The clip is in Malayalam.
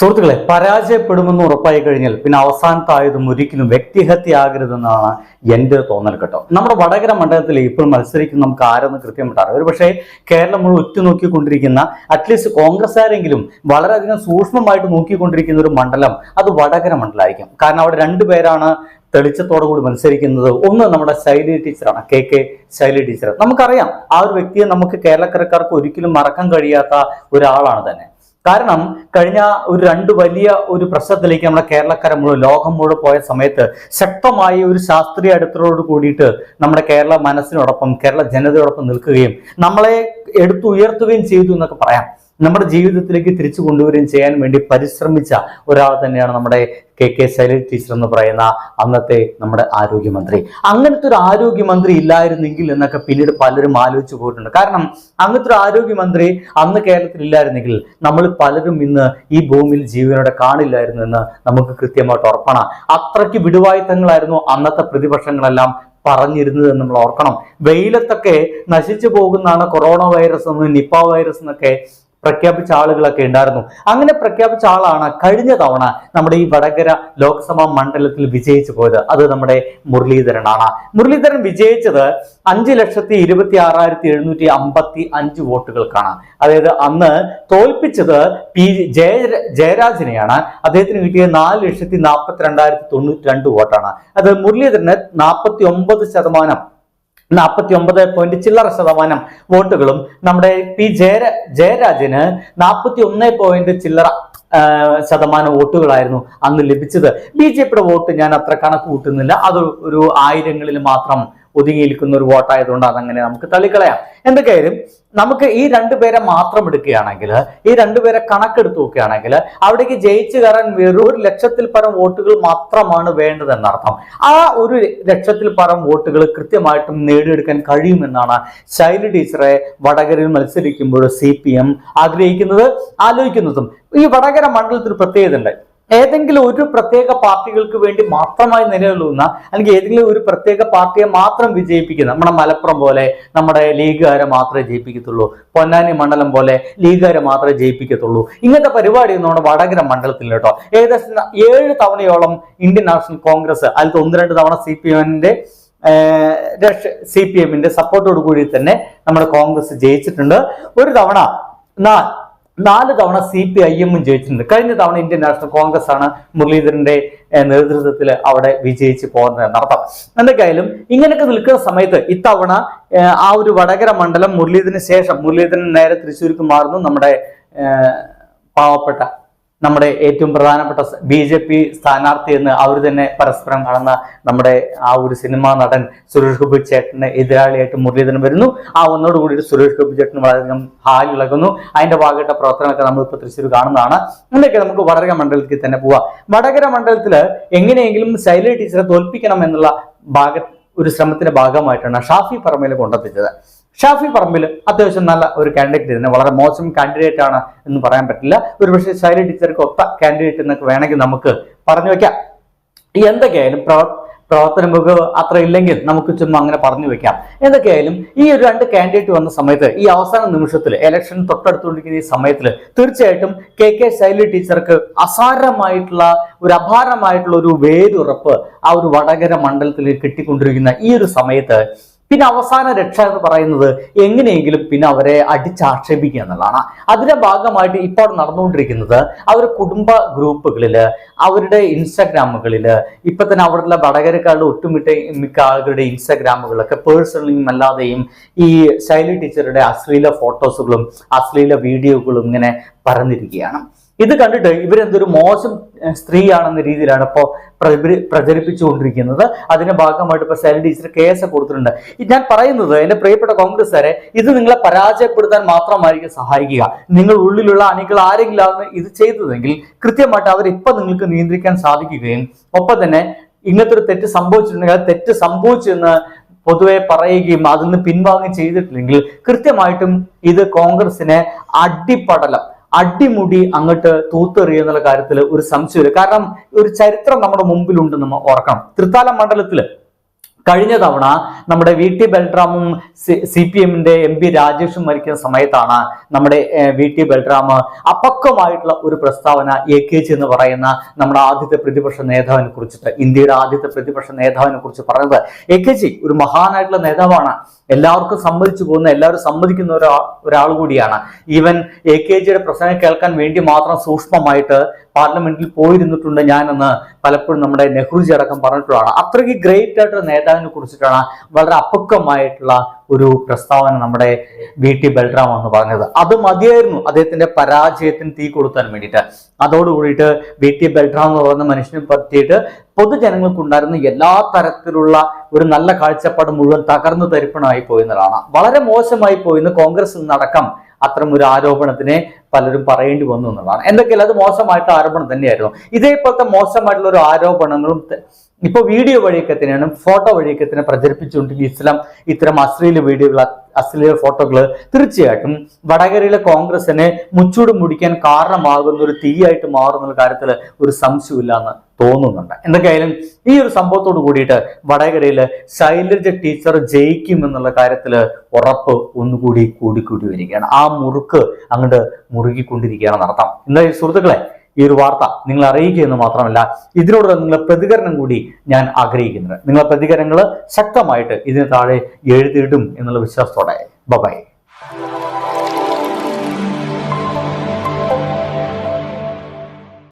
സുഹൃത്തുക്കളെ പരാജയപ്പെടുമെന്ന് ഉറപ്പായി കഴിഞ്ഞാൽ പിന്നെ അവസാനത്തായതും ഒരിക്കലും വ്യക്തിഹത്യയാകരുതെന്നാണ് എന്റെ തോന്നൽ കേട്ടോ. നമ്മുടെ വടകര മണ്ഡലത്തിൽ ഇപ്പോൾ മത്സരിക്കുന്ന നമുക്ക് ആരെന്ന് കൃത്യമായിട്ട് അറിയാം പക്ഷേ കേരളം മുഴുവൻ ഉറ്റുനോക്കിക്കൊണ്ടിരിക്കുന്ന അറ്റ്ലീസ്റ്റ് കോൺഗ്രസ്സുകാരെങ്കിലും വളരെയധികം സൂക്ഷ്മമായിട്ട് നോക്കിക്കൊണ്ടിരിക്കുന്ന ഒരു മണ്ഡലം അത് വടകര മണ്ഡലമായിരിക്കും. കാരണം അവിടെ രണ്ടുപേരാണ് തെളിച്ചത്തോടു കൂടി മത്സരിക്കുന്നത്. ഒന്ന് നമ്മുടെ ശൈലി ടീച്ചറാണ് കെ കെ ശൈലി ടീച്ചർ. നമുക്കറിയാം ആ ഒരു വ്യക്തിയെ നമുക്ക് കേരളക്കരക്കാർക്ക് ഒരിക്കലും മറക്കാൻ കഴിയാത്ത ഒരാളാണ് തന്നെ. കാരണം കഴിഞ്ഞ ഒരു രണ്ട് വലിയ ഒരു പ്രശ്നത്തിലേക്ക് നമ്മുടെ കേരളക്കര മുഴുവൻ ലോകം മുഴുവൻ പോയ സമയത്ത് ശക്തമായ ഒരു ശാസ്ത്രീയ അടുത്തലോട് കൂടിയിട്ട് നമ്മുടെ കേരള മനസ്സിനോടൊപ്പം കേരള ജനതയോടൊപ്പം നിൽക്കുകയും നമ്മളെ എടുത്തുയർത്തുകയും ചെയ്തു എന്നൊക്കെ പറയാം. നമ്മുടെ ജീവിതത്തിലേക്ക് തിരിച്ചു കൊണ്ടുവരികയും ചെയ്യാൻ വേണ്ടി പരിശ്രമിച്ച ഒരാൾ തന്നെയാണ് നമ്മുടെ കെ കെ ശൈലജ ടീച്ചർ എന്ന് പറയുന്ന അന്നത്തെ നമ്മുടെ ആരോഗ്യമന്ത്രി. അങ്ങനത്തെ ഒരു ആരോഗ്യമന്ത്രി ഇല്ലായിരുന്നെങ്കിൽ എന്നൊക്കെ പിന്നീട് പലരും ആലോചിച്ചു പോയിട്ടുണ്ട്. കാരണം അങ്ങനത്തെ ഒരു ആരോഗ്യമന്ത്രി അന്ന് കേരളത്തിൽ ഇല്ലായിരുന്നെങ്കിൽ നമ്മൾ പലരും ഇന്ന് ഈ ഭൂമിയിൽ ജീവനോടെ കാണില്ലായിരുന്നു എന്ന് നമുക്ക് കൃത്യമായിട്ട് ഉറപ്പാണ്. അത്രയ്ക്ക് വിടുവായുത്തങ്ങളായിരുന്നു അന്നത്തെ പ്രതിപക്ഷങ്ങളെല്ലാം പറഞ്ഞിരുന്നത് നമ്മൾ ഓർക്കണം. വെയിലത്തൊക്കെ നശിച്ചു പോകുന്നതാണ് കൊറോണ വൈറസ് എന്ന് നിപ്പ വൈറസ് എന്നൊക്കെ പ്രഖ്യാപിച്ച ആളുകളൊക്കെ ഉണ്ടായിരുന്നു. അങ്ങനെ പ്രഖ്യാപിച്ച ആളാണ് കഴിഞ്ഞ തവണ നമ്മുടെ ഈ വടകര ലോക്സഭാ മണ്ഡലത്തിൽ വിജയിച്ചു പോയത്. അത് നമ്മുടെ മുരളീധരനാണ്. മുരളീധരൻ വിജയിച്ചത് അഞ്ച് ലക്ഷത്തി ഇരുപത്തി ആറായിരത്തി എഴുന്നൂറ്റി അമ്പത്തി അഞ്ച് വോട്ടുകൾക്കാണ്. അതായത് അന്ന് തോൽപ്പിച്ചത് പി ജയ ജയരാജനെയാണ്. അദ്ദേഹത്തിന് കിട്ടിയത് നാല് ലക്ഷത്തി നാൽപ്പത്തി രണ്ടായിരത്തി തൊണ്ണൂറ്റി രണ്ട് വോട്ടാണ്. അത് മുരളീധരന് നാൽപ്പത്തി ഒമ്പത് ശതമാനം നാൽപ്പത്തി ഒമ്പത് പോയിന്റ് ചില്ലറ ശതമാനം വോട്ടുകളും നമ്മുടെ പി ജയര ജയരാജന് നാൽപ്പത്തി ഒന്ന് പോയിന്റ് ചില്ലറ ശതമാനം വോട്ടുകളായിരുന്നു അന്ന് ലഭിച്ചത്. ബി ജെ പിയുടെ വോട്ട് ഞാൻ അത്ര കണക്ക് കൂട്ടുന്നില്ല. അത് ഒരു ആയിരങ്ങളിൽ മാത്രം ഒതുങ്ങി നിൽക്കുന്ന ഒരു വോട്ടായതുകൊണ്ട് അതങ്ങനെ നമുക്ക് തള്ളിക്കളയാം. എന്തൊക്കെയായാലും നമുക്ക് ഈ രണ്ടുപേരെ മാത്രം എടുക്കുകയാണെങ്കിൽ ഈ രണ്ടുപേരെ കണക്കെടുത്ത് നോക്കുകയാണെങ്കിൽ അവിടേക്ക് ജയിച്ചു കയറാൻ വെറും ഒരു ലക്ഷത്തിൽ പരം വോട്ടുകൾ മാത്രമാണ് വേണ്ടതെന്നർത്ഥം. ആ ഒരു ലക്ഷത്തിൽ പരം വോട്ടുകൾ കൃത്യമായിട്ടും നേടിയെടുക്കാൻ കഴിയുമെന്നാണ് ശൈലി ടീച്ചറെ വടകരയിൽ മത്സരിക്കുമ്പോൾ സി ആഗ്രഹിക്കുന്നത് ആലോചിക്കുന്നതും. ഈ വടകര മണ്ഡലത്തിൽ പ്രത്യേകത ഉണ്ട് ഏതെങ്കിലും ഒരു പ്രത്യേക പാർട്ടികൾക്ക് വേണ്ടി മാത്രമായി നിലകൊള്ളുന്ന അല്ലെങ്കിൽ ഏതെങ്കിലും ഒരു പ്രത്യേക പാർട്ടിയെ മാത്രം വിജയിപ്പിക്കുന്ന നമ്മുടെ മലപ്പുറം പോലെ നമ്മുടെ ലീഗുകാരെ മാത്രമേ ജയിപ്പിക്കത്തുള്ളൂ. പൊന്നാനി മണ്ഡലം പോലെ ലീഗുകാരെ മാത്രമേ ജയിപ്പിക്കത്തുള്ളൂ. ഇങ്ങനത്തെ പരിപാടി നമ്മുടെ വടകര മണ്ഡലത്തിൽ കേട്ടോ. ഏകദേശം ഏഴ് തവണയോളം ഇന്ത്യൻ നാഷണൽ കോൺഗ്രസ് അതിൽ ഒന്ന് രണ്ട് തവണ സി പി എമ്മിന്റെ സി പി എമ്മിന്റെ സപ്പോർട്ടോട് കൂടി തന്നെ നമ്മുടെ കോൺഗ്രസ് ജയിച്ചിട്ടുണ്ട്. ഒരു തവണ നാ- നാല് തവണ സി പി ഐ എമ്മും ജയിച്ചിട്ടുണ്ട്. കഴിഞ്ഞ തവണ ഇന്ത്യൻ നാഷണൽ കോൺഗ്രസ് ആണ് മുരളീധരന്റെ നേതൃത്വത്തിൽ അവിടെ വിജയിച്ച് പോകുന്നത് എന്നർത്ഥം എന്തൊക്കെയായാലും ഇങ്ങനെയൊക്കെ നിൽക്കുന്ന സമയത്ത് ഇത്തവണ ആ ഒരു വടകര മണ്ഡലം മുരളീധരന് ശേഷം മുരളീധരൻ നേരെ തൃശ്ശൂർക്ക് മാറുന്നു നമ്മുടെ പാവപ്പെട്ട നമ്മുടെ ഏറ്റവും പ്രധാനപ്പെട്ട ബി ജെ പി സ്ഥാനാർത്ഥി എന്ന് അവർ തന്നെ പരസ്പരം കാണുന്ന നമ്മുടെ ആ ഒരു സിനിമാ നടൻ സുരേഷ് ഗോപി ചേട്ടന് എതിരാളിയായിട്ട് മുരളീധരൻ വരുന്നു. ആ ഒന്നോടുകൂടി സുരേഷ് ഗോപി ചേട്ടന് വളരെയധികം ഹാലിളകുന്നു അതിന്റെ ഭാഗമായിട്ട് പ്രവർത്തനമൊക്കെ നമ്മൾ ഇപ്പോൾ തൃശ്ശൂർ കാണുന്നതാണ്. ഇന്നൊക്കെ നമുക്ക് വടകര മണ്ഡലത്തിൽ തന്നെ പോവാം. വടകര മണ്ഡലത്തിൽ എങ്ങനെയെങ്കിലും ശൈലി ടീച്ചറെ തോൽപ്പിക്കണം എന്നുള്ള ഭാഗ ഒരു ശ്രമത്തിന്റെ ഭാഗമായിട്ടാണ് ഷാഫി പറമ്പയിൽ കൊണ്ടെത്തിച്ചത്. ഷാഫി പറമ്പിൽ അത്യാവശ്യം നല്ല ഒരു കാൻഡിഡേറ്റ് തന്നെ. വളരെ മോശം കാൻഡിഡേറ്റ് ആണ് എന്ന് പറയാൻ പറ്റില്ല. ഒരുപക്ഷെ ശൈലി ടീച്ചർക്ക് ഒത്ത കാൻഡിഡേറ്റ് എന്നൊക്കെ വേണമെങ്കിൽ നമുക്ക് പറഞ്ഞു വെക്കാം. എന്തൊക്കെയായാലും പ്രവർ പ്രവർത്തന മികവ് അത്ര ഇല്ലെങ്കിൽ നമുക്ക് ചുമ്മാ അങ്ങനെ പറഞ്ഞു വെക്കാം. എന്തൊക്കെയായാലും ഈ ഒരു രണ്ട് കാൻഡിഡേറ്റ് വന്ന സമയത്ത് ഈ അവസാന നിമിഷത്തിൽ ഇലക്ഷൻ തൊട്ടടുത്തുകൊണ്ടിരിക്കുന്ന ഈ സമയത്തിൽ തീർച്ചയായിട്ടും കെ കെ ശൈലി ടീച്ചർക്ക് അസാരമായിട്ടുള്ള ഒരു അപാരമായിട്ടുള്ള ഒരു വേരുറപ്പ് ആ ഒരു വടകര മണ്ഡലത്തിൽ കിട്ടിക്കൊണ്ടിരിക്കുന്ന ഈ ഒരു സമയത്ത് പിന്നെ അവസാന രക്ഷ എന്ന് പറയുന്നത് എങ്ങനെയെങ്കിലും പിന്നെ അവരെ അടിച്ചാക്ഷേപിക്കുക എന്നുള്ളതാണ്. അതിന്റെ ഭാഗമായിട്ട് ഇപ്പോൾ നടന്നുകൊണ്ടിരിക്കുന്നത് അവർ കുടുംബ ഗ്രൂപ്പുകളിൽ അവരുടെ ഇൻസ്റ്റാഗ്രാമുകളിൽ ഇപ്പൊ തന്നെ അവിടെയുള്ള വടകരക്കാരുടെ ഒട്ടുമിട്ട മിക്ക ആളുകളുടെ ഇൻസ്റ്റാഗ്രാമുകളൊക്കെ പേഴ്സണലിയും അല്ലാതെയും ഈ ശൈലി ടീച്ചറുടെ അശ്ലീല ഫോട്ടോസുകളും അശ്ലീല വീഡിയോകളും ഇങ്ങനെ പരന്നിരിക്കുകയാണ്. ഇത് കണ്ടിട്ട് ഇവരെന്തൊരു മോശം സ്ത്രീയാണെന്ന രീതിയിലാണ് ഇപ്പോൾ പ്രചരിപ്പിച്ചുകൊണ്ടിരിക്കുന്നത്. അതിന്റെ ഭാഗമായിട്ട് ഇപ്പൊ ശൈലി ടീച്ചർ കേസ് കൊടുത്തിട്ടുണ്ട്. ഞാൻ പറയുന്നത് എന്റെ പ്രിയപ്പെട്ട കോൺഗ്രസ്സുകാരെ ഇത് നിങ്ങളെ പരാജയപ്പെടുത്താൻ മാത്രമായിരിക്കും സഹായിക്കുക. നിങ്ങൾ ഉള്ളിലുള്ള അണികൾ ആരെങ്കിലാണ് ഇത് ചെയ്തതെങ്കിൽ കൃത്യമായിട്ട് അവർ ഇപ്പൊ നിങ്ങൾക്ക് നിയന്ത്രിക്കാൻ സാധിക്കുകയും ഒപ്പം തന്നെ ഇങ്ങനത്തെ ഒരു തെറ്റ് സംഭവിച്ചിട്ടുണ്ടെങ്കിൽ തെറ്റ് സംഭവിച്ചെന്ന് പൊതുവെ പറയുകയും അതിൽ നിന്ന് പിൻവാങ്ങുകയും ചെയ്തിട്ടില്ലെങ്കിൽ കൃത്യമായിട്ടും ഇത് കോൺഗ്രസിനെ അടിപ്പടലം അടിമുടി അങ്ങോട്ട് തൂത്തെറിയുക എന്നുള്ള കാര്യത്തിൽ ഒരു സംശയമില്ല. കാരണം ഒരു ചരിത്രം നമ്മുടെ മുമ്പിലുണ്ട് നമ്മൾ ഓർക്കണം. തൃത്താല മണ്ഡലത്തിൽ കഴിഞ്ഞ തവണ നമ്മുടെ വി ടി ബൽറാമും സി പി എമ്മിന്റെ എം പി രാജേഷും മരിക്കുന്ന സമയത്താണ് നമ്മുടെ വി ടി ബൽറാം അപക്വമായിട്ടുള്ള ഒരു പ്രസ്താവന എ കെ ജി എന്ന് പറയുന്ന നമ്മുടെ ആദ്യത്തെ പ്രതിപക്ഷ നേതാവിനെ കുറിച്ചിട്ട് ഇന്ത്യയുടെ ആദ്യത്തെ പ്രതിപക്ഷ നേതാവിനെ കുറിച്ച് പറഞ്ഞത്. എ കെ ജി ഒരു മഹാനായിട്ടുള്ള നേതാവാണ്. എല്ലാവർക്കും സമ്മതിച്ചു പോകുന്ന എല്ലാവരും സമ്മതിക്കുന്ന ഒരാൾ ഒരാൾ കൂടിയാണ്. ഈവൻ എ കെ ജിയുടെ പ്രസംഗം കേൾക്കാൻ വേണ്ടി മാത്രം സൂക്ഷ്മമായിട്ട് പാർലമെന്റിൽ പോയിരുന്നിട്ടുണ്ട് ഞാനെന്ന് പലപ്പോഴും നമ്മുടെ നെഹ്റുജി അടക്കം പറഞ്ഞിട്ടുള്ളതാണ്. അത്രയ്ക്ക് ഗ്രേറ്റ് ആയിട്ടുള്ള നേതാവിനെ കുറിച്ചിട്ടാണ് വളരെ അപക്വമായിട്ടുള്ള ഒരു പ്രസ്താവന നമ്മുടെ വി ടി ബൽറാം എന്ന് പറഞ്ഞത്. അത് മതിയായിരുന്നു. അദ്ദേഹത്തിന്റെ പരാജയത്തിന് തീ കൊടുത്താൻ വേണ്ടിയിട്ട്. അതോടുകൂടിയിട്ട് വി ടി ബൽറാം എന്ന് പറയുന്ന മനുഷ്യനെ പറ്റിയിട്ട് പൊതുജനങ്ങൾക്കുണ്ടായിരുന്ന എല്ലാ തരത്തിലുള്ള ഒരു നല്ല കാഴ്ചപ്പാട് മുഴുവൻ തകർന്നു തരിപ്പണമായി പോയെന്നതാണ് വളരെ മോശമായി പോയിന്ന് കോൺഗ്രസ് നിന്നടക്കം അത്തരം ഒരു ആരോപണത്തിനെ പലരും പറയേണ്ടി വന്നു എന്നുള്ളതാണ്. എന്തൊക്കെയല്ല? അത് മോശമായിട്ടുള്ള ആരോപണം തന്നെയായിരുന്നു. ഇതേപോലത്തെ മോശമായിട്ടുള്ള ഒരു ആരോപണങ്ങളും ഇപ്പൊ വീഡിയോ വഴിയൊക്കെ തന്നെയാണ് ഫോട്ടോ വഴിയൊക്കെ തന്നെ പ്രചരിപ്പിച്ചുകൊണ്ടിരിക്കുന്ന ഇസ്ലാം ഇത്തരം അശ്ലീല വീഡിയോകൾ അശ്ലീല ഫോട്ടോകൾ തീർച്ചയായിട്ടും വടകരയിലെ കോൺഗ്രസിനെ മുച്ചൂട് മുടിക്കാൻ കാരണമാകുന്ന ഒരു തീയായിട്ട് മാറുന്ന കാര്യത്തിൽ ഒരു സംശയമില്ല എന്ന് തോന്നുന്നുണ്ട്. എന്തൊക്കെയായാലും ഈ ഒരു സംഭവത്തോട് കൂടിയിട്ട് വടകരയിൽ ശൈലജ ടീച്ചർ ജയിക്കും എന്നുള്ള കാര്യത്തിൽ ഉറപ്പ് ഒന്നുകൂടി കൂടിക്കൂടി വരികയാണ്. ആ മുറുക്ക് അങ്ങോട്ട് മുറുകിക്കൊണ്ടിരിക്കുകയാണ് നടത്താം എന്തായാലും സുഹൃത്തുക്കളെ ഈ ഒരു വാർത്ത നിങ്ങൾ അറിയിക്കുക എന്ന് മാത്രമല്ല ഇതിനോടുള്ള നിങ്ങളുടെ പ്രതികരണം കൂടി ഞാൻ ആഗ്രഹിക്കുന്നുണ്ട്. നിങ്ങളുടെ പ്രതികരണങ്ങൾ ശക്തമായിട്ട് ഇതിന് താഴെ എഴുതിയിടും എന്നുള്ള വിശ്വാസത്തോടെ. ബബായ്